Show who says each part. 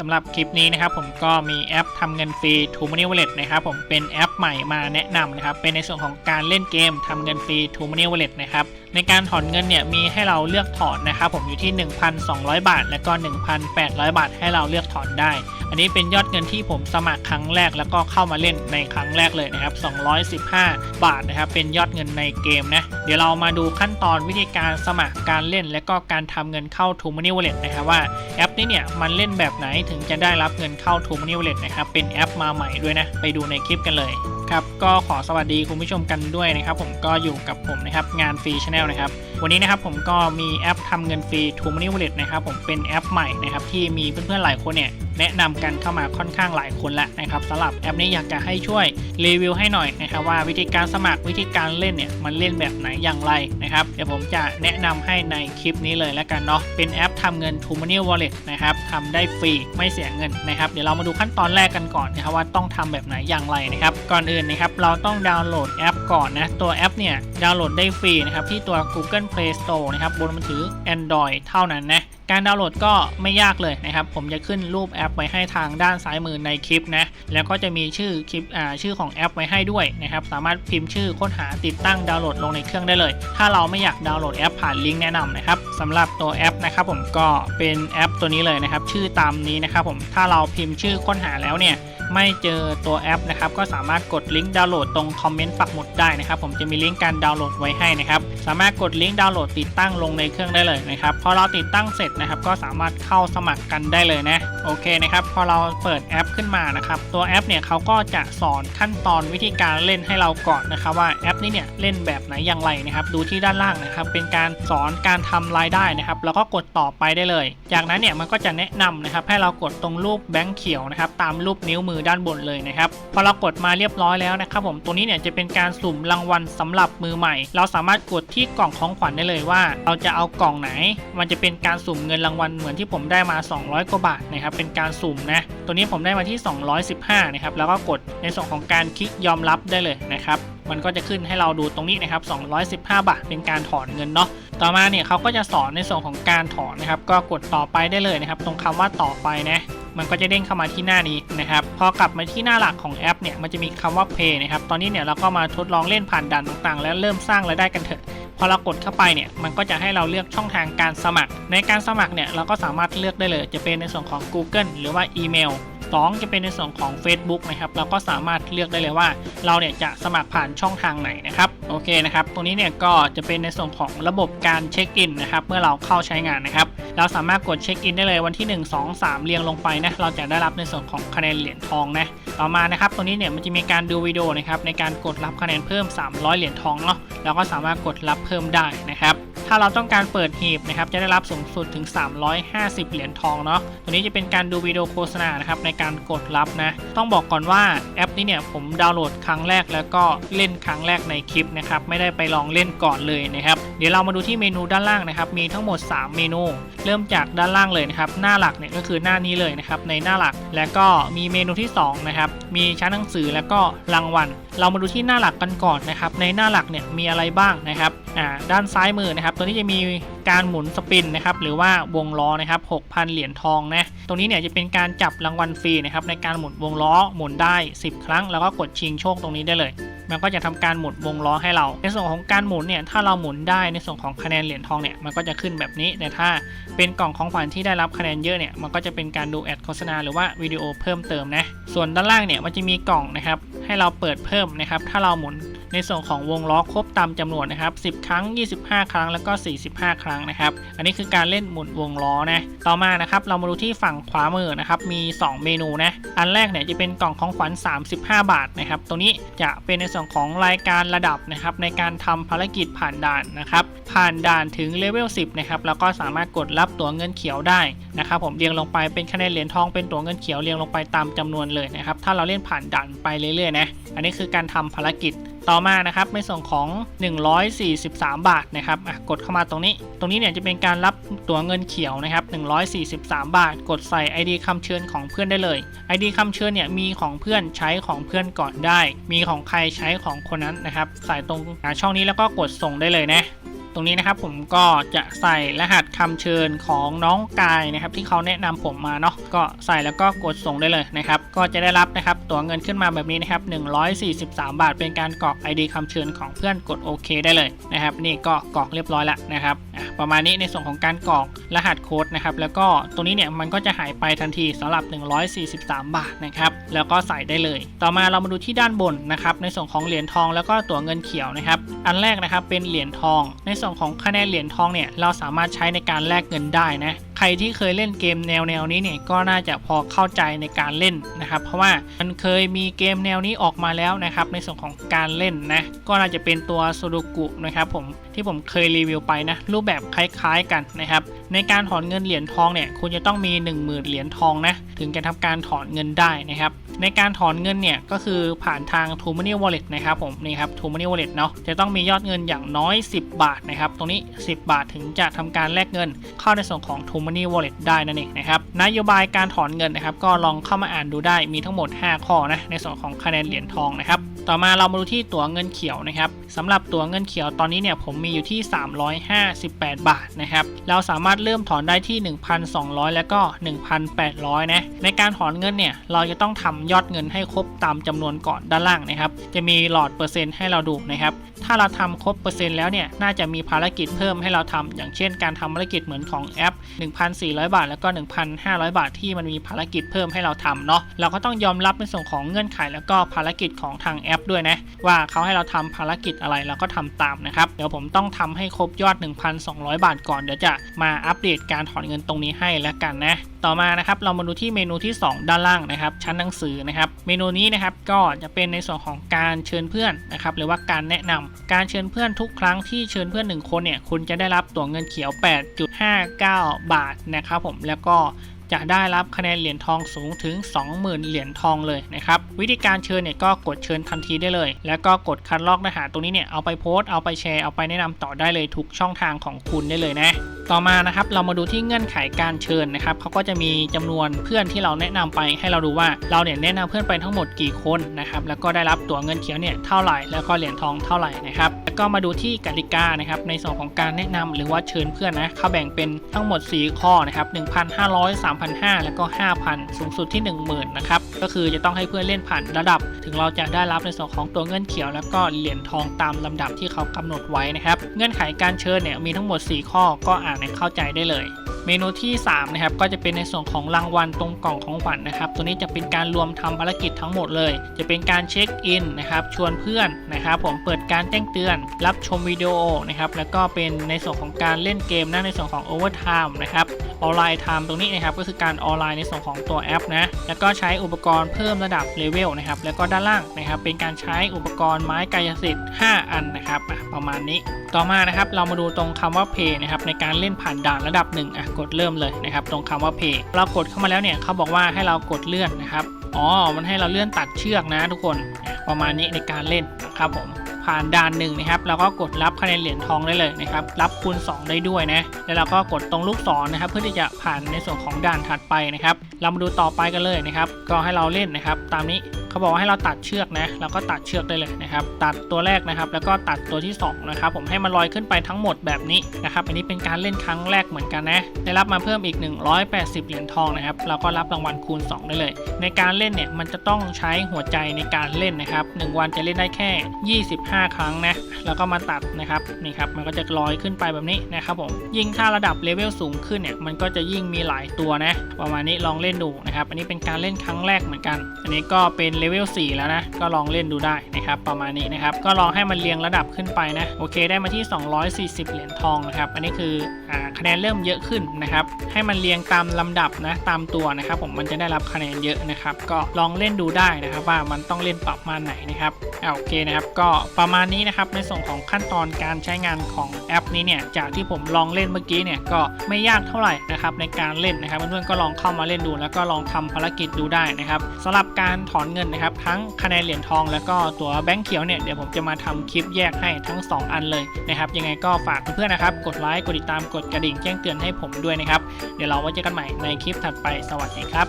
Speaker 1: สำหรับคลิปนี้นะครับผมก็มีแอปทำเงินฟรี t o Money Wallet นะครับผมเป็นแอปใหม่มาแนะนำนะครับเป็นในส่วนของการเล่นเกมทำเงินฟรี t o Money Wallet นะครับในการถอนเงินเนี่ยมีให้เราเลือกถอนนะครับผมอยู่ที่ 1,200 บาท และก็ 1,800 บาท ให้เราเลือกถอนได้ อันนี้เป็นยอดเงินที่ผมสมัครครั้งแรกแล้วก็เข้ามาเล่นในครั้งแรกเลยนะครับ 215 บาทนะครับ เป็นยอดเงินในเกมนะ เดี๋ยวเรามาดูขั้นตอนวิธีการสมัครการเล่น และก็การทำเงินเข้า t o Money Wallet นะครับว่าแอปนี้เนี่ยมันเล่นแบบไหนถึงจะได้รับเงินเข้า t o Money Wallet นะครับ เป็นแอปมาใหม่ด้วยนะ ไปดูในคลิปกันเลย ครับก็ขอสวัสดีคุณผู้ชมกันด้วยนะครับ ผมก็อยู่กับผมนะครับงานฟรีชาแนลนะครับวันนี้นะครับผมก็มีแอปทำเงินฟรี t o Money Wallet นะครับผมเป็นแอปใหม่นะครับที่มีเพื่อนๆหลายคนเนี่ยแนะนำกันเข้ามาค่อนข้างหลายคนแล้วนะครับสำหรับแอปนี้อยากจะให้ช่วยรีวิวให้หน่อยนะครับว่าวิธีการสมัครวิธีการเล่นเนี่ยมันเล่นแบบไหนอย่างไรนะครับเดี๋ยวผมจะแนะนำให้ในคลิปนี้เลยแล้วกันเนาะเป็นแอปทำเงิน t o Money Wallet นะครับทำได้ฟรีไม่เสียเงินนะครับเดี๋ยวเรามาดูขั้นตอนแรกกันก่อนนะครับว่าต้องทำแบบไหนอย่างไรนะครับก่อนอื่นนะครับเราต้องดาวน์โหลดแอปก่อนนะตัวแอปเนี่ยดาวน์โหลดได้ฟรีนะครับที่ตัว Google Play Store นะครับบนมือถือ Android เท่านั้นนะ การดาวน์โหลดก็ไม่ยากเลยนะครับ ผมจะขึ้นรูปแอปไว้ให้ทางด้านซ้ายมือในคลิปนะ แล้วก็จะมีชื่อคลิปอ่าชื่อของแอปไว้ให้ด้วยนะครับ สามารถพิมพ์ชื่อค้นหาติดตั้งดาวน์โหลดลงในเครื่องได้เลย ถ้าเราไม่อยากดาวน์โหลดแอปผ่านลิงก์แนะนำนะครับสำหรับตัวแอปนะครับผมก็เป็นแอปตัวนี้เลยนะครับ ชื่อตามนี้นะครับผม ถ้าเราพิมพ์ชื่อค้นหาแล้วเนี่ยไม่เจอตัวแอปนะครับก็สามารถกดลิงก์ดาวน์โหลดตรงคอมเมนต์ปักหมุดได้นะครับผมจะมีลิงก์การดาวน์โหลดไว้ให้นะครับสามารถกดลิงก์ดาวน์โหลดติดตั้งลงในเครื่องได้เลยนะครับพอเราติดตั้งเสร็จนะครับ ก็สามารถเข้าสมัครกันได้เลยนะโอเคนะครับ พอเราเปิดแอปขึ้นมานะครับ ตัวแอปเนี่ยเขาก็จะสอนขั้นตอนวิธีการเล่นให้เราก่อนนะครับ ว่าแอปนี้เนี่ยเล่นแบบไหนอย่างไรนะครับ ดูที่ด้านล่างนะครับ เป็นการสอนการทำรายได้นะครับ แล้วก็กดต่อไปได้เลย จากนั้นเนี่ยมันก็จะแนะนำนะครับ ให้เรากดตรงรูปแบงค์เขียวนะครับตามรูปนิ้วมือด้านบนเลยนะครับพอเรากดมาเรียบร้อยแล้วนะครับผมตัวนี้เนี่ยจะเป็นการสุ่มรางวัลสำหรับมือใหม่ เราสามารถกดที่กล่องของขวัญได้เลยว่า เราจะเอากล่องไหน มันจะเป็นการสุ่มเงินรางวัลเหมือนที่ผมได้มา 200 กว่าบาทนะครับเป็นการสุ่มนะตัวนี้ผมได้มาที่ 215 นะครับแล้วก็กดในส่วนของการคลิกยอมรับได้เลยนะครับมันก็จะขึ้นให้เราดูตรงนี้นะครับ215 บาทเป็นการถอนเงินเนาะต่อมาเนี่ยเขาก็จะสอนในส่วนของการถอนนะครับก็กดต่อไปได้เลยนะครับตรงคำว่าต่อไปนะมันก็จะเด้งเข้ามาที่หน้านี้นะครับพอกลับมาที่หน้าหลักของแอปเนี่ยมันจะมีคำว่า Pay นะครับตอนนี้เนี่ยเราก็มาทดลองเล่นผ่านด่านต่างๆ แล้วเริ่มสร้างรายได้กันเถอะ พอเรากดเข้าไปเนี่ยมันก็จะให้เราเลือกช่องทางการสมัคร ในการสมัครเนี่ยเราก็สามารถเลือกได้เลย จะเป็นในส่วนของ Google หรือว่าอีเมล 2 จะเป็นในส่วนของ Facebook นะครับเราก็สามารถเลือกได้เลยว่า เราเนี่ยจะสมัครผ่านช่องทางไหนนะครับโอเคนะครับตรงนี้เนี่ยก็จะเป็นในส่วนของระบบการเช็คอินนะครับเมื่อเราเข้าใช้งานนะครับเราสามารถกดเช็คอินได้เลยวันที่ 1 2 3 เรียงลงไปนะเราจะได้รับในส่วนของคะแนนเหรียญทองนะต่อมานะครับตรงนี้เนี่ยมันจะมีการดูวิดีโอนะครับในการกดรับคะแนนเพิ่ม 300 เหรียญทองเนาะเราก็สามารถกดรับเพิ่มได้นะครับ ถ้าเราต้องการเปิดหีบนะครับจะได้รับสูงสุดถึง 350 เหรียญทองเนาะตัวนี้จะเป็นการดูวิดีโอโฆษณานะครับในการกดรับนะ ต้องบอกก่อนว่าแอปนี้เนี่ยผมดาวน์โหลดครั้งแรกแล้วก็เล่นครั้งแรกในคลิปนะครับไม่ได้ไปลองเล่นก่อนเลยนะครับ เดี๋ยวเรามาดูที่เมนูด้านล่างนะครับ มีทั้งหมด 3 เมนู เริ่มจากด้านล่างเลยนะครับ หน้าหลักเนี่ยก็คือหน้านี้เลยนะครับ ในหน้าหลัก แล้วก็มีเมนูที่2นะครับ มีชั้นหนังสือแล้วก็รางวัล เรามาดูที่หน้าหลักกันก่อนนะครับ ในหน้าหลักเนี่ยมีอะไรบ้างนะครับอ่าด้านซ้ายมือนะครับ ตัวนี้จะมีการหมุนสปินนะครับ หรือว่าวงล้อนะครับ6,000 เหรียญทองนะ ตรงนี้เนี่ยจะเป็นการจับรางวัลฟรีนะครับ ในการหมุนวงล้อหมุนได้ 10 ครั้ง แล้วก็กดชิงโชคตรงนี้ได้เลย มันก็จะทำการหมุนวงล้อให้เรา ในส่วนของการหมุนเนี่ยถ้าเราหมุนได้ในส่วนของคะแนนเหรียญทองเนี่ยมันก็จะขึ้นแบบนี้ แต่ถ้าเป็นกล่องของขวัญที่ได้รับคะแนนเยอะเนี่ยมันก็จะเป็นการดูแอดโฆษณาหรือว่าวิดีโอเพิ่มเติมนะส่วนด้านล่างเนี่ยมันจะมีกล่องนะครับให้เราเปิดเพิ่มนะครับถ้าเราหมุน ในส่วนของวงล้อครบตามจำนวนนะครับ 10 ครั้ง 25 ครั้งแล้วก็ 45 ครั้งนะครับ อันนี้คือการเล่นหมุนวงล้อนะ ต่อมานะครับเรามาดูที่ฝั่งขวามือนะครับมี 2 เมนูนะอันแรกเนี่ยจะเป็นกล่องของขวัญ 35 บาทนะครับตรงนี้จะเป็นในส่วนของรายการระดับนะครับในการทำภารกิจผ่านด่านนะครับผ่านด่านถึงเลเวล 10 นะครับแล้วก็สามารถกดรับตั๋วเงินเขียวได้นะครับผมเรียงลงไปเป็นคะแนนเหรียญทองเป็นตั๋วเงินเขียวเรียงลงไปตามจำนวนเลยนะครับถ้าเราเล่นผ่านด่านไปเรื่อยๆนะอันนี้คือการทำภารกิจ ต่อมานะครับในส่วนของ 143 บาทนะครับกดเข้ามาตรงนี้ ตรงนี้เนี่ยจะเป็นการรับตั๋วเงินเขียวนะครับ143 บาท กดใส่ ID คำเชิญของเพื่อนได้เลย ID คำเชิญเนี่ยมีของเพื่อนใช้ของเพื่อนก่อนได้ มีของใครใช้ของคนนั้นนะครับ ใส่ตรงช่องนี้แล้วก็กดส่งได้เลยนะ ตรงนี้นะครับผมก็จะใส่รหัสคำเชิญของน้องกายนะครับที่เขาแนะนำผมมาเนาะก็ใส่แล้วก็กดส่งได้เลยนะครับก็จะได้รับนะครับตัวเงินขึ้นมาแบบนี้นะครับ143 บาท เป็นการกรอก ID คำเชิญของเพื่อนกดโอเคได้เลยนะครับนี่ก็กรอกเรียบร้อยแล้วนะครับอะประมาณนี้ในส่วนของการกรอกรหัสโค้ดนะครับแล้วก็ตรงนี้เนี่ยมันก็จะหายไปทันทีสำหรับ 143 บาทนะครับแล้วก็ใส่ได้เลย ต่อมาเรามาดูที่ด้านบนนะครับในส่วนของเหรียญทองแล้วก็ตั๋วเงินเขียวนะครับอันแรกนะครับเป็นเหรียญทองในส่วนของคะแนนเหรียญทองเนี่ยเราสามารถใช้ในการแลกเงินได้นะใครที่เคยเล่นเกมแนวแนวนี้เนี่ยก็น่าจะพอเข้าใจในการเล่นนะครับ เพราะว่ามันเคยมีเกมแนวนี้ออกมาแล้วนะครับ ในส่วนของการเล่นนะก็น่าจะเป็นตัวโซโดกุนะครับผมที่ผมเคยรีวิวไปนะรูปแบบคล้าย ๆกันนะครับในการถอนเงินเหรียญทองเนี่ยคุณจะต้องมี 10,000 เหรียญทองนะถึงจะทำการถอนเงินได้นะครับ ในการถอนเงินเนี่ยก็คือผ่านทาง t o m o n e y Wallet นะครับผมนี่ครับ t o m o n e y Wallet เนาะจะต้องมียอดเงินอย่างน้อย 10 บาทนะครับตรงนี้ 10 บาทถึงจะทำการแลกเงิน เข้าในส่วนของ t o m o n e y Wallet ได้นั่นเองนะครับนโยบายการถอนเงินนะครับก็ลองเข้ามาอ่านดูได้มีทั้งหมด 5 ข้อนะในส่วนของคะแนนเหรียญทองนะครับ ต่อมาเรามาดูที่ตั๋วเงินเขียวนะครับสำหรับตั๋วเงินเขียวตอนนี้เนี่ยผมมีอยู่ที่ 358 บาทนะครับเราสามารถเริ่มถอนได้ที่ 1,200 แล้วก็ 1,800 นะในการถอนเงินเนี่ยเราจะต้องทำยอดเงินให้ครบตามจำนวนก่อนด้านล่างนะครับจะมีหลอดเปอร์เซ็นต์ให้เราดูนะครับถ้าเราทำครบเปอร์เซ็นต์แล้วเนี่ยน่าจะมีภารกิจเพิ่มให้เราทำอย่างเช่น การทำภารกิจเหมือนของแอป 1,400 บาท แล้วก็ 1,500 บาทที่มันมีภารกิจเพิ่มให้เราทำเนาะเราก็ต้องยอมรับในส่วนของเงื่อนไขแล้วก็ภารกิจของทางแอปด้วยนะ ว่าเขาให้เราทำภารกิจอะไรเราก็ทำตามนะครับ เดี๋ยวผมต้องทำให้ครบยอด 1,200 บาทก่อน เดี๋ยวจะมาอัปเดตการถอนเงินตรงนี้ให้แล้วกันนะ ต่อมานะครับเรามาดูที่เมนูที่ 2 ด้านล่างนะครับ ชั้นหนังสือนะครับ เมนูนี้นะครับก็จะเป็นในส่วนของการเชิญเพื่อนนะครับหรือว่าการแนะนำการเชิญเพื่อนทุกครั้งที่เชิญเพื่อน 1 คนเนี่ยคุณจะได้รับตั๋วเงินเขียว 8.59 บาทนะครับผมแล้วก็ จะได้รับคะแนนเหรียญทองสูงถึง 20,000 เหรียญทองเลยนะครับ วิธีการเชิญเนี่ยก็กดเชิญทันทีได้เลย แล้วก็กดคัดลอกเนื้อหาตรงนี้เนี่ยเอาไปโพสต์เอาไปแชร์เอาไปแนะนำต่อได้เลยทุกช่องทางของคุณได้เลยนะต่อมานะครับเรามาดูที่เงื่อนไขการเชิญนะครับเขาก็จะมีจำนวนเพื่อนที่เราแนะนำไปให้เราดูว่าเราเนี่ยแนะนำเพื่อนไปทั้งหมดกี่คนนะครับแล้วก็ได้รับตั๋วเงินเขียวเนี่ยเท่าไหร่แล้วก็เหรียญทองเท่าไหร่นะครับ ก็มาดูที่กติกานะครับในส่วนของการแนะนำหรือว่าเชิญเพื่อนนะเขาแบ่งเป็นทั้งหมด 4 ข้อนะครับ1,500 3,500 แล้วก็ 5,000 สูงสุดที่ 10,000นะครับก็คือจะต้องให้เพื่อนเล่นผ่านระดับ ถึงเราจะได้รับในส่วนของตัวเงินเขียว แล้วก็เหรียญทองตามลำดับที่เขากำหนดไว้นะครับเงื่อนไขการเชิญเนี่ยมีทั้งหมด 4 ข้อก็อ่านให้เข้าใจได้เลย มนูที่3นะครับก็จะเป็นในส่วนของรางวัลตรงกล่องของขวัญนะครับ ตัวนี้จะเป็นการรวมทำภารกิจทั้งหมดเลย จะเป็นการเช็คอินนะครับชวนเพื่อนนะครับ ผมเปิดการแจ้งเตือน รับชมวิดีโอนะครับแล้วก็เป็นในส่วนของการเล่นเกมนะในส่วนของ Overtime นะครับออนไลน์ไทม์ตรงนี้นะครับก็คือการออนไลน์ในส่วนของตัวแอปนะแล้วก็ใช้อุปกรณ์เพิ่มระดับเลเวลนะครับแล้วก็ด้านล่างนะครับเป็นการใช้อุปกรณ์ไม้กายสิทธิ์ 5 อันนะครับประมาณนี้ ต่อมานะครับเรามาดูตรงคำว่า Pay นะครับในการเล่นผ่านด่านระดับ1อะกดเริ่มเลยนะครับตรงคำว่า Pay เรากดเข้ามาแล้วเนี่ยเขาบอกว่าให้เรากดเลื่อนนะครับอ๋อมันให้เราเลื่อนตัดเชือกนะทุกคนประมาณนี้ในการเล่นนะครับผมผ่านด่านหนึ่งนะครับเราก็กดรับคะแนนเหรียญทองได้เลยนะครับรับคูณ 2 ได้ด้วยนะแล้วเราก็กดตรงลูกศรนะครับ เพื่อที่จะผ่านในส่วนของด่านถัดไปนะครับ เรามาดูต่อไปกันเลยนะครับ ก็ให้เราเล่นนะครับ ตามนี้ เขาบอกว่าให้เราตัดเชือกนะเราก็ตัดเชือกได้เลยนะครับ ตัดตัวแรกนะครับ แล้วก็ตัดตัวที่2นะครับผมให้มันลอยขึ้นไปทั้งหมดแบบนี้นะครับ อันนี้เป็นการเล่นครั้งแรกเหมือนกันนะ ได้รับมาเพิ่มอีก 180 เหรียญทองนะครับเราก็รับรางวัลคูณ 2 ได้เลย ในการเล่นเนี่ยมันจะต้องใช้หัวใจในการเล่นนะครับ 1 วันจะเล่นได้แค่ 25 ครั้งนะแล้วก็มาตัดนะครับนี่ครับมันก็จะลอยขึ้นไปแบบนี้นะครับผมยิ่งถ้าระดับเลเวลสูงขึ้นเนี่ยมันก็จะยิ่งมีหลายตัวนะ ประมาณนี้ลองเล่นดูนะครับ อันนี้เป็นการเล่นครั้งแรกเหมือนกัน อันนี้ก็เป็นเลเวล4แล้วนะ ก็ลองเล่นดูได้นะครับ ประมาณนี้นะครับ ก็ลองให้มันเรียงระดับขึ้นไปนะ โอเค ได้มาที่ 240 เหรียญทองนะครับ อันนี้คืออคะแนนเริ่มเยอะขึ้นนะครับ ให้มันเรียงตามลำดับนะ ตามตัวนะครับ ผมมันจะได้รับคะแนนเยอะนะครับ ก็ลองเล่นดูได้นะครับ ว่ามันต้องเล่นปรับมาไหนนะครับอ่าโอเคนะครับ ก็ประมาณนี้นะครับ ในส่วนของขั้นตอนการใช้งานของแอปนี้เนี่ย จากที่ผมลองเล่นเมื่อกี้เนี่ย ก็ไม่ยากเท่าไหร่นะครับในการเล่นนะครับ เพื่อนๆ ก็ลองเข้ามาเล่นดู แล้วก็ลองทำภารกิจดูได้นะครับสำหรับการถอนเงินนะครับ ทั้งคะแนนเหรียญทองแล้วก็ตัวแบงค์เขียวเนี่ยเดี๋ยวผมจะมาทำคลิปแยกให้ทั้ง 2 อันเลยนะครับ ยังไงก็ฝากเพื่อนๆนะครับ กดไลค์กดติดตามกดกระดิ่งแจ้งเตือนให้ผมด้วยนะครับ เดี๋ยวเราไว้เจอกันใหม่ในคลิปถัดไปสวัสดีครับ